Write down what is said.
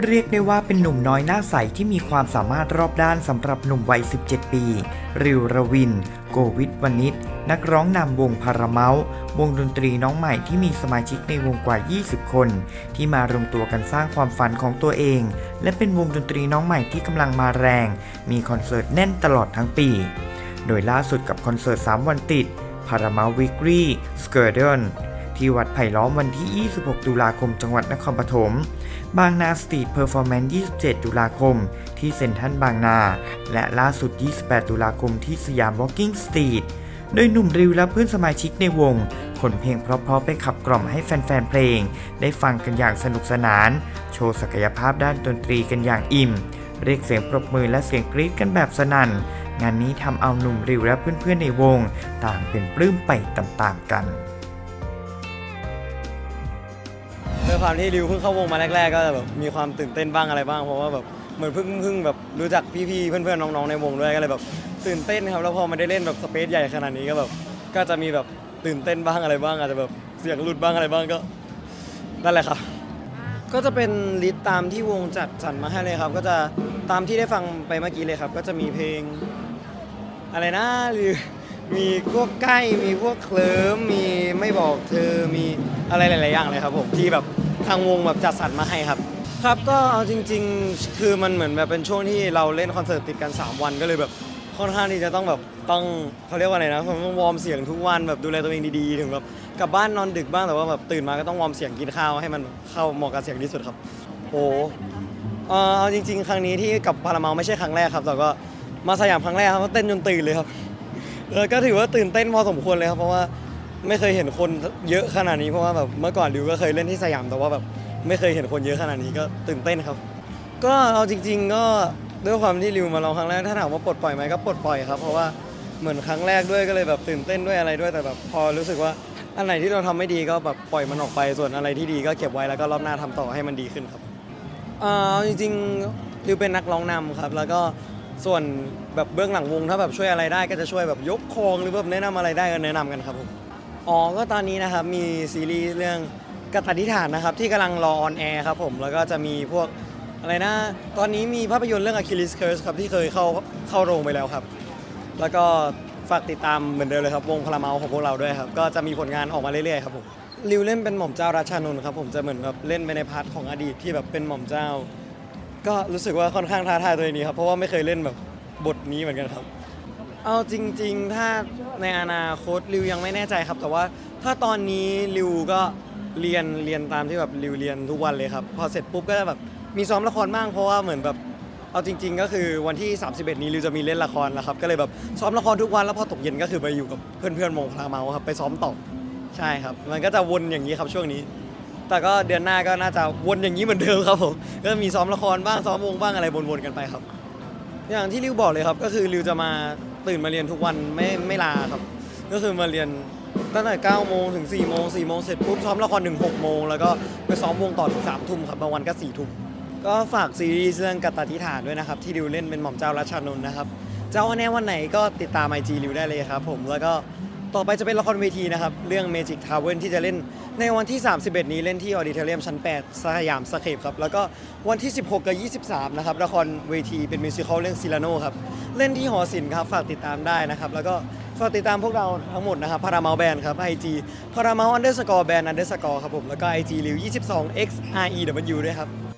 เรียกได้ว่าเป็นหนุ่มน้อยหน้าใสที่มีความสามารถรอบด้านสำหรับหนุ่มวัย 17 ปี ริวรวิน โกวิทวณิชนักร้องนำวงพาราเมาส์วงดนตรีน้องใหม่ที่มีสมาชิกในวงกว่า 20 คน ที่มารวมตัวกันสร้างความฝันของตัวเอง และเป็นวงดนตรีน้องใหม่ที่กำลังมาแรง มีคอนเสิร์ตแน่นตลอดทั้งปี โดยล่าสุดกับคอนเสิร์ต 3 วันติด Paramount Weekly s k u r d o n ที่วัดไผ่ล้อมวันที่ 26 ตุลาคม จังหวัดนครปฐม บางนาสตรีทเพอร์ฟอร์แมนซ์ 27 ตุลาคม ที่เซ็นทรัลบางนา และล่าสุด 28 ตุลาคมที่สยาม Walking Street โดยหนุ่มริวและเพื่อนสมาชิกในวง ขนเพลงเพราะๆไปขับกล่อมให้แฟนๆ เพลง ได้ฟังกันอย่างสนุกสนาน โชว์ศักยภาพด้านดนตรีกันอย่างอิ่ม เรียกเสียงปรบมือและเสียงกรี๊ดกันแบบสนั่นงานนี้ทำเอาหนุ่มริวและเพื่อนๆในวง ต่างเป็นปลื้มไปตามๆกัน ด้วยความที่ริวเพิ่งเข้าวงมาแรก ๆ ก็แบบมีความตื่นเต้นบ้างอะไรบ้างเพราะว่าแบบเหมือนเพิ่งเพิ่งแบบรู้จักพี่ๆเพื่อนๆน้องๆในวงด้วยก็เลยแบบตื่นเต้นครับแล้วพอมาได้เล่นแบบสเปซใหญ่ขนาดนี้ก็แบบก็จะมีแบบตื่นเต้นบ้างอะไรบ้างอาจจะแบบเสียงหลุดบ้างอะไรบ้างก็นั่นแหละครับ ก็จะเป็นลิสต์ตามที่วงจัดสรรมาให้เลยครับ ก็จะตามที่ได้ฟังไปเมื่อกี้เลยครับ ก็จะมีเพลง อะไรนะหรือมีพวกใกล้มีพวกเคลิ้มมีไม่บอกเธอมี อะไรหลายๆอย่างเลยครับผมที่แบบทางวงแบบจัดสรรมาให้ครับ ครับก็เอาจริง ๆ คือมันเหมือนแบบเป็นช่วงที่เราเล่นคอนเสิร์ตติดกัน 3 วันก็เลยแบบค่อนข้างที่จะต้องแบบต้องเขาเรียกว่าอะไรนะต้องวอร์มเสียงทุกวันแบบดูแลตัวเองดีๆถึงแบบกลับบ้านนอนดึกบ้างแต่ว่าแบบตื่นมาก็ต้องวอร์มเสียงกินข้าวให้มันเข้าเหมาะกับเสียงที่สุดครับ โอ้เออเอาจริง ๆ ครั้งนี้ที่กับพาราเมาไม่ใช่ครั้งแรกครับแต่ก็มาสยามครั้งแรกครับเต้นจนตื่นเลยครับ เออก็ถือว่าตื่นเต้นพอสมควรเลยครับเพราะว่า ไม่เคยเห็นคนเยอะขนาดนี้เพราะว่าแบบเมื่อก่อนริวก็เคยเล่นที่สยามแต่ว่าแบบไม่เคยเห็นคนเยอะขนาดนี้ก็ตื่นเต้นครับ ก็เอาจริง ๆ ก็ด้วยความที่ริวมาลองครั้งแรกถ้าถามว่าปลดปล่อยไหมก็ปลดปล่อยครับ เพราะว่าเหมือนครั้งแรกด้วยก็เลยแบบตื่นเต้นด้วยอะไรด้วยแต่แบบพอรู้สึกว่าอันไหนที่เราทำไม่ดีก็แบบปล่อยมันออกไปส่วนอะไรที่ดีก็เก็บไว้แล้วก็รอบหน้าทำต่อให้มันดีขึ้นครับ เอ่อจริงๆริวเป็นนักร้องนำครับ แล้วก็ส่วนแบบเบื้องหลังวงถ้าแบบช่วยอะไรได้ก็จะช่วยแบบยกครงหรือแบบแนะนำอะไรได้ก็แนะนำกันครับผม อ๋อ ก็ตอนนี้นะครับ มีซีรีส์เรื่องกตัิฐานนะครับ ที่กำลังรอออนแอร์ครับผม แล้วก็จะมีพวกอะไรนะ ตอนนี้มีภาพยนตร์เรื่อง Achilles Curse ครับ ที่เคยเข้าเข้าโรงไปแล้วครับ แล้วก็ฝากติดตามเหมือนเดิมเลยครับ วงพลาเมาของพวกเราด้วยครับ ก็จะมีผลงานออกมาเรื่อยๆครับผมริวเล่นเป็นหม่อมเจ้าราชานนท์ครับผมจะเหมือนแบบเล่นไปในพาร์ทของอดีตที่แบบเป็นหม่อมเจ้า ก็รู้สึกว่าค่อนข้างท้าทายตัวเองนี้ครับเพราะว่าไม่เคยเล่นแบบบทนี้เหมือนกันครับ เอาจริง ๆ ถ้าในอนาคตริวยังไม่แน่ใจครับ แต่ว่าถ้าตอนนี้ริวก็เรียนเรียนตามที่แบบริวเรียนทุกวันเลยครับ พอเสร็จปุ๊บก็จะแบบมีซ้อมละครบ้างเพราะว่าเหมือนแบบเอาจริง ๆ ก็คือวันที่ 31 นี้ริวจะมีเล่นละครแล้วครับ ก็เลยแบบซ้อมละครทุกวันแล้วพอตกเย็นก็คือไปอยู่กับเพื่อนๆวงพลาเมาครับไปซ้อมต่อใช่ครับ มันก็จะวนอย่างนี้ครับช่วงนี้ แต่ก็เดือนหน้าก็น่าจะวนอย่างนี้เหมือนเดิมครับผมก็มีซ้อมละครบ้างซ้อมวงบ้างอะไรวนๆกันไปครับ อย่างที่ริวบอกเลยครับก็คือริวจะมา ตื่นมาเรียนทุกวันไม่ไม่ลาครับ ก็คือมาเรียนตั้งแต่9โมงถึง4โมง4โมงเสร็จปุ๊บซ้อมละครถึง6โมงแล้วก็ไปซ้อมวงต่อถึง3ทุ่มครับบางวันก็4ทุ่มก็ฝากซีรีส์เรื่องกัตตาธิฐานด้วยนะครับ ที่ดิวเล่นเป็นหม่อมเจ้ารัชชานนท์นะครับ เจ้าแน่วันไหนก็ติดตามไอจีริวได้เลยครับผมแล้วก็ ต่อไปจะเป็นละครเวทีนะครับ เรื่อง Magic Tower ที่จะเล่นในวันที่ 31 นี้เล่นที่ออดิเทเรียมชั้น 8 สยามสเคปครับ แล้วก็วันที่ 16 กับ 23 นะครับ ละครเวทีเป็นมิวสิควลเรื่องซิลาโนครับ เล่นที่หอศิลป์ครับ ฝากติดตามได้นะครับ แล้วก็ฝากติดตามพวกเราทั้งหมดนะครับพาราเมลแบนครับไอจีพาราเมลอันเดอร์สกอร์แบนอันเดอร์สกอร์ครับผมแล้วก็ไอจีริว22 x r e w ด้วยครับ